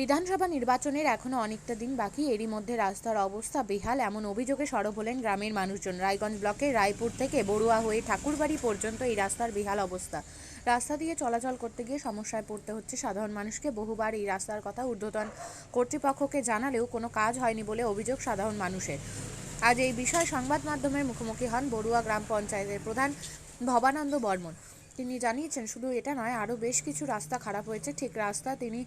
বিধানসভা নির্বাচনের এখনও অনেকটা দিন বাকি। এরই মধ্যে রাস্তার অবস্থা বেহাল। এমন অভিযোগে সরব হলেন গ্রামের মানুষজন। রায়গঞ্জ ব্লকের রায়পুর থেকে বড়ুয়া হয়ে ঠাকুরবাড়ি পর্যন্ত এই রাস্তার বেহাল অবস্থা। রাস্তা দিয়ে চলাচল করতে গিয়ে সমস্যায় পড়তে হচ্ছে সাধারণ মানুষকে। বহুবার এই রাস্তার কথা ঊর্ধ্বতন কর্তৃপক্ষকে জানালেও কোনো কাজ হয়নি বলে অভিযোগ সাধারণ মানুষের। আজ এই বিষয়ে সংবাদ মাধ্যমের মুখোমুখি হন বড়ুয়া গ্রাম পঞ্চায়েতের প্রধান ভবানন্দ বর্মন। তিনি জানিয়েছেন শুধু এটা নয় আরও বেশ কিছু রাস্তা খারাপ হয়েছে। ঠিক রাস্তা তিনি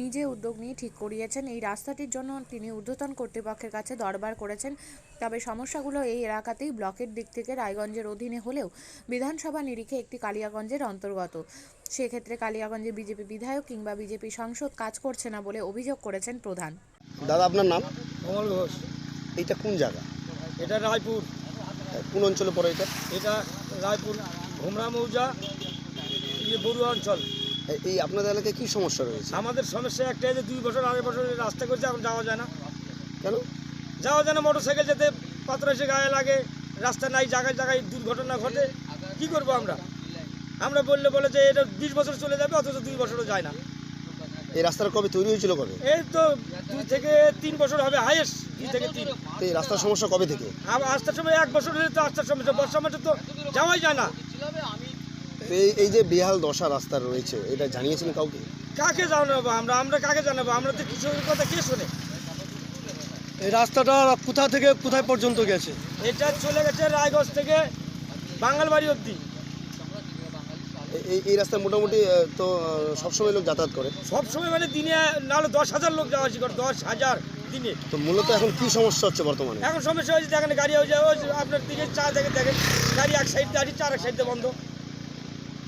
নিজে উদ্যোগ নিয়ে ঠিক করিয়েছেন। এই রাস্তাটির জন্য তিনি ঊর্ধ্বতন কর্তৃপক্ষের কাছে দরবার করেছেন। তবে সমস্যাগুলো এই এলাকাতেই ব্লকের দিক থেকে রায়গঞ্জের অধীনে হলেও বিধানসভা নিরিখে একটি কালিয়াগঞ্জের অন্তর্গত। সেক্ষেত্রে কালিয়াগঞ্জে বিজেপি বিধায়ক কিংবা বিজেপি সংসদ কাজ করছে না বলে অভিযোগ করেছেন প্রধান। দাদা আপনার নাম? কমল ঘোষ। এইটা কোন জায়গা? এটা রায়পুর। কোন অঞ্চলে পড়ে এটা? এটা রায়পুর। ঘুমরা মৌজা ইয়ে বড়ুয়া অঞ্চল। এই আপনাদের এলাকায় কি সমস্যা রয়েছে? আমাদের সমস্যা একটাই যে দুই বছর আড়াই বছর রাস্তা করছে এখন যাওয়া যায় না। কেন? যাওয়া যায় না মোটর সাইকেল যেতে পাত্র এসে গায়ে লাগে রাস্তা নাই জায়গায় জায়গায় দুর্ঘটনা ঘটে। কি করব আমরা? আমরা বললে বলে যে এটা বিশ বছর চলে যাবে অথচ দুই বছরও যায় না। এই রাস্তাটা কবে তৈরি হয়েছিল কবে? এই তো দুই থেকে তিন বছর হবে হাইয়েস্ট দুই থেকে তিন। এই রাস্তার সমস্যা কবে থেকে? আর আস্তার সময় এক বছর হলে তো আস্তার সময় বর্ষা মাসে তো যাওয়াই যায় না। তো এই এই যে বেহাল দশা রাস্তা রয়েছে এটা জানিয়েছেন কাউকে? কাকে জানাব আমরা? আমরা কাকে জানাব? আমরা তো কিশোরের কথা কে শোনে? এই রাস্তাটা কোথা থেকে কোথায় পর্যন্ত গেছে? এটা চলে গেছে রায়গঞ্জ থেকে বাঙালবাড়ি অবধি। এই এই রাস্তায় মোটামুটি তো সবসময় লোক যাতায়াত করে। সবসময় মানে দিনে নাহলে দশ হাজার লোক যাওয়া আসি করে দশ হাজার দিনে। তো মূলত এখন কি সমস্যা হচ্ছে বর্তমানে? এখন সমস্যা হয়েছে দেখেন গাড়ি হয়ে যায় আপনার দিকে চা দেখে দেখেন গাড়ি এক সাইড দিয়ে আসি চার এক সাইড দিয়ে বন্ধ।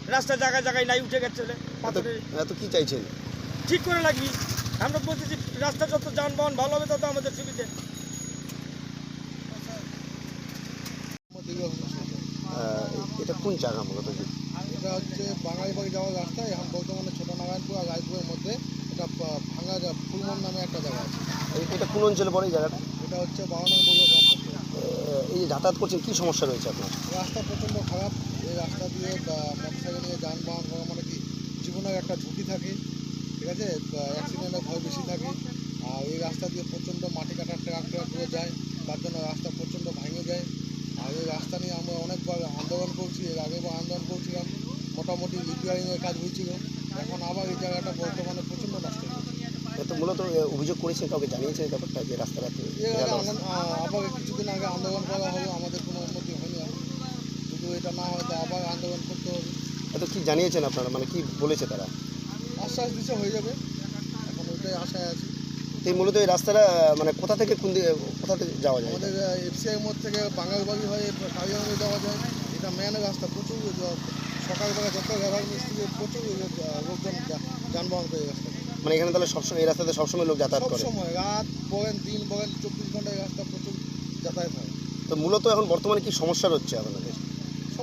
রাস্তা জায়গায় জায়গায় নাই উঠে গেছে এত কি চাইছেন ঠিক করে লাগবি আমরা বলতেছি রাস্তা যত যানবাহন ভালো হবে তত আমাদের সুবিধে। এটা কোন জায়গা মূলত? এটা হচ্ছে বাঙালিবাড়ি যাওয়ার রাস্তা এখন বর্তমানে ছোট নারায়ণপুর আর রায়পুরের মধ্যে এটা ভাঙা যা- ফুলমন নামে একটা জায়গা আছে। এই- এটা কোন অঞ্চলে পড়ে এই জায়গাটা? এটা হচ্ছে বাবানগর গ্রাম এই যে যাতায়াত করছেন কি সমস্যা রয়েছে আপনার? রাস্তা প্রচণ্ড খারাপ। রাস্তা দিয়ে মোটরসাইকেল নিয়ে যানবাহন করা মানে কি জীবনের একটা ঝুঁকি থাকে ঠিক আছে? অ্যাক্সিডেন্টের ভয় বেশি থাকে আর এই রাস্তা দিয়ে প্রচণ্ড মাটি কাটার ট্রাক ট্রাকগুলো যায় তার জন্য রাস্তা প্রচণ্ড ভেঙে যায়। আর এই রাস্তা নিয়ে আমরা অনেকবার আন্দোলন করছি এর আগেবার আন্দোলন করছিলাম মোটামুটি রিপেয়ারিংয়ের কাজ হয়েছিল এখন আবার এই জায়গাটা বর্তমানে প্রচণ্ড নষ্ট হয়ে গেছে। এত মূলত অভিযোগ করেছেন কাউকে জানিয়েছেন এই ব্যাপারটা যে তো আ- আবার কিছুদিন আগে আন্দোলন করা হলো আমাদের কোনো উন্নতি হয়নি এখন। যদি এটা না হয় আবার আন্দোলন করতে হবে। এত কি জানিয়েছেন আপনারা? মানে কি বলেছে তারা? আশ্বাস দিচ্ছে হয়ে যাবে। এখন ওইটাই আশায় আছে। এই মূলত এই রাস্তাটা মানে কোথা থেকে কোন দিকে কোথা থেকে যাওয়া যায়? আমাদের এফসিআই মোড় থেকে বাঙালবাড়ি হয়ে কালিয়াগঞ্জে যাওয়া যায়। এটা মেন রাস্তা প্রচুর সকালবেলা যত ব্যবহার মিস্ত্রি প্রচুর লোকজন যানবাহন এই রাস্তা মানে এখানে তাহলে সবসময় এই রাস্তাতে সবসময় লোক যাতায়াত করে? সময় রাত বলেন দিন বলেন চব্বিশ ঘন্টায় রাস্তা প্রচুর যাতায়াত হয়। তো মূলত এখন বর্তমানে কি সমস্যা হচ্ছে আপনাদের?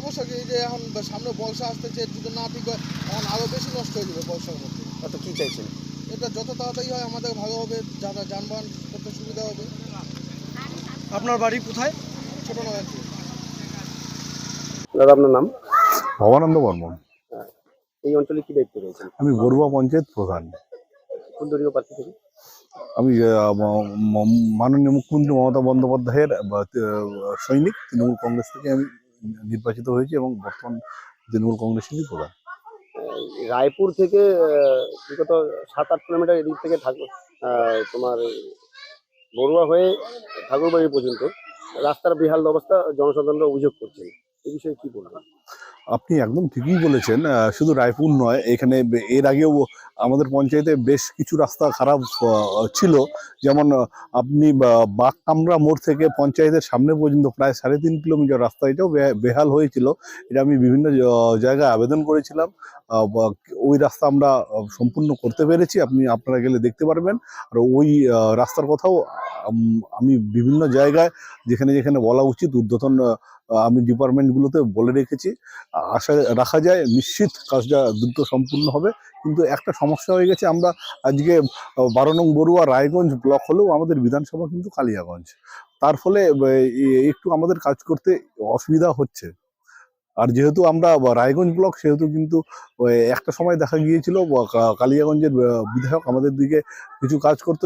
সমস্যা কি যে এখন সামনে বর্ষা আসতেছে যদি না ঠিক হয় এখন আরও বেশি নষ্ট হয়ে যাবে বর্ষার মধ্যে। এত কি চাইছেন? এটা যত তাড়াতাড়ি হয় আমাদের ভালো হবে যারা যানবাহন করতে সুবিধা হবে। আপনার বাড়ি কোথায়? ছোটো নারায়ণপুর দাদা আপনার নাম? ভবানন্দ বর্মন। এই অঞ্চলে কি দায়িত্ব রয়েছেন আমি বড়ুয়া পঞ্চায়েত প্রধান। কোন দলীয় প্রার্থী থেকে? আমি মাননীয় মুখ্যমন্ত্রী মমতা বন্দ্যোপাধ্যায়ের সৈনিক তৃণমূল কংগ্রেস থেকে আমি নির্বাচিত হয়েছে এবং বর্তমান তৃণমূল কংগ্রেসেরই প্রধান। রায়পুর থেকে বিগত সাত আট কিলোমিটার এদিক থেকে ঠাকুর তোমার বড়ুয়া হয়ে ঠাকুরবাড়ি পর্যন্ত রাস্তার বেহাল অবস্থা জনসাধারণরা অভিযোগ করছেন। এ বিষয়ে কি বলবেন? আপনি একদম ঠিকই বলেছেন শুধু রায়পুর নয়, এখানে এর আগেও আমাদের পঞ্চায়েতে বেশ কিছু রাস্তা খারাপ ছিল। যেমন আপনি বা- বাগকামরা মোড় থেকে পঞ্চায়েতের সামনে পর্যন্ত প্রায় সাড়ে তিন কিলোমিটার রাস্তা, এটাও বেহাল হয়েছিল। এটা আমি বিভিন্ন জায়গায় আবেদন করেছিলাম। ওই রাস্তা আমরা সম্পূর্ণ করতে পেরেছি। আপনি, আপনারা গেলে দেখতে পারবেন। আর ওই রাস্তার কথাও আম, বিভিন্ন জায়গায় যেখানে যেখানে বলা উচিত ঊর্ধ্বতন আহ, আমি ডিপার্টমেন্টগুলোতে বলে রেখেছি। আশা রাখা যায় নিশ্চিত কাজটা দ্রুত সম্পূর্ণ হবে। কিন্তু একটা সমস্যা হয়ে গেছে আমরা আজকে বারো নং বড়ুয়া রায়গঞ্জ ব্লক হলেও আমাদের বিধানসভা কিন্তু কালিয়াগঞ্জ। তার ফলে একটু আমাদের কাজ করতে অসুবিধা হচ্ছে। আর যেহেতু আমরা রায়গঞ্জ ব্লক সেহেতু কিন্তু একটা সময় দেখা গিয়েছিল কালিয়াগঞ্জের বিধায়ক আমাদের দিকে কিছু কাজ করতো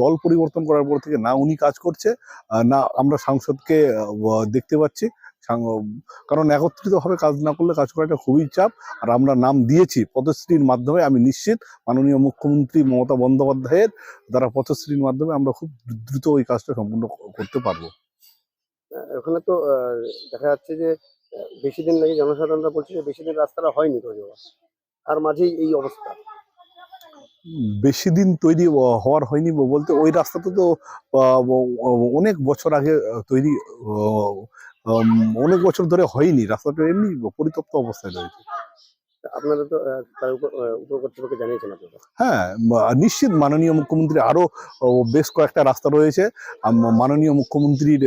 দল পরিবর্তন করার পর থেকে না উনি কাজ করছে না আমরা সাংসদকে দেখতে পাচ্ছি। কারণ একত্রিতভাবে কাজ না করলে কাজ করাটা খুবই চাপ, আর আমরা নাম দিয়েছি পদশ্রীর মাধ্যমে, আমি নিশ্চিত মাননীয় মুখ্যমন্ত্রী মমতা বন্দ্যোপাধ্যায়ের দ্বারা পদশ্রীর মাধ্যমে আমরা খুব দ্রুত ওই কাজটা সম্পূর্ণ করতে পারব। ওখানে তো দেখা যাচ্ছে যে বেশি দিন নাকি জনসাধারণরা বলছে যে বেশি দিন রাস্তাটা হয়নি তৈরি হওয়া আর মাঝেই এই অবস্থা। বেশি দিন তৈরি হওয়ার হয়নি বলতে ওই রাস্তাটা তো অনেক বছর আগে তৈরি অনেক বছর ধরে হয়নি। রাস্তাটা এমনি পরিতপ্ত অবস্থায় রয়েছে। আপনারা তো তার উপর কর্তৃপক্ষকে জানিয়েছেন আপনারা। হ্যাঁ নিশ্চিত মাননীয় মুখ্যমন্ত্রী আরও ও, বেশ কয়েকটা রাস্তা রয়েছে। মাননীয় মুখ্যমন্ত্রীর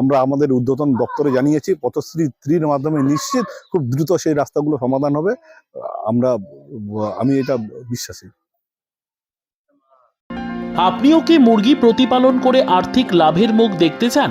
আমরা আমাদের উদ্বোধন দপ্তরে জানিয়েছি পথশ্রী থ্রির মাধ্যমে নিশ্চিত খুব দ্রুত সেই রাস্তাগুলো সমাধান হবে। আমরা আমি এটা বিশ্বাসী। আপনিও কি মুরগি প্রতিপালন করে আর্থিক লাভের মুখ দেখতে চান?